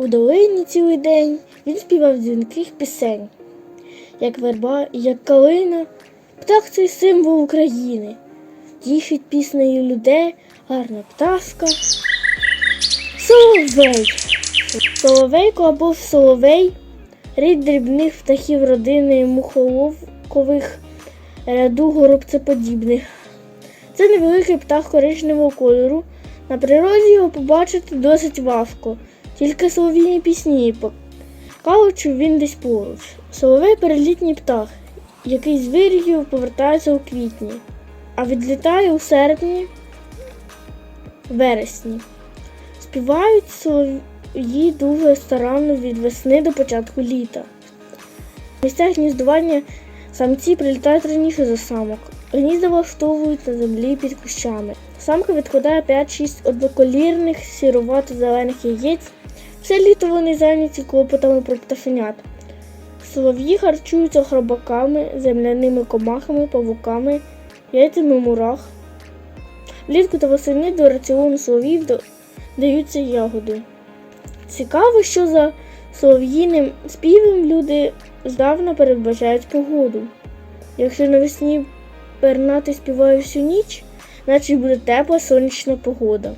У долині цілий день він співав дзвінких пісень. Як верба, і як калина, птах цей символ України. Тішить піснею людей гарна пташка. Соловей. Соловейко або соловей рід дрібних птахів родини мухоловкових ряду горобцеподібних. Це невеликий птах коричневого кольору. На природі його побачити досить важко, тільки солов'їні пісні що він десь поруч. Соловей перелітній птах, який з вирігів повертається у квітні, а відлітає у серпні, вересні. Співають солов'ї дуже старанно від весни до початку літа. В місцях гніздування самці прилітають раніше за самок. Гнізда влаштовують на землі під кущами. Самка відкладає 5-6 одноколірних сірувато-зелених яєць. Все літо вони зайняті клопотами про пташенят. Солов'ї харчуються хробаками, земляними комахами, павуками, яйцями мурах. Влітку та восени до раціону солов'їв даються ягоди. Цікаво, що за солов'їним співом люди здавна передбачають погоду. Якщо навесні пернати співає всю ніч, значить буде тепла сонячна погода.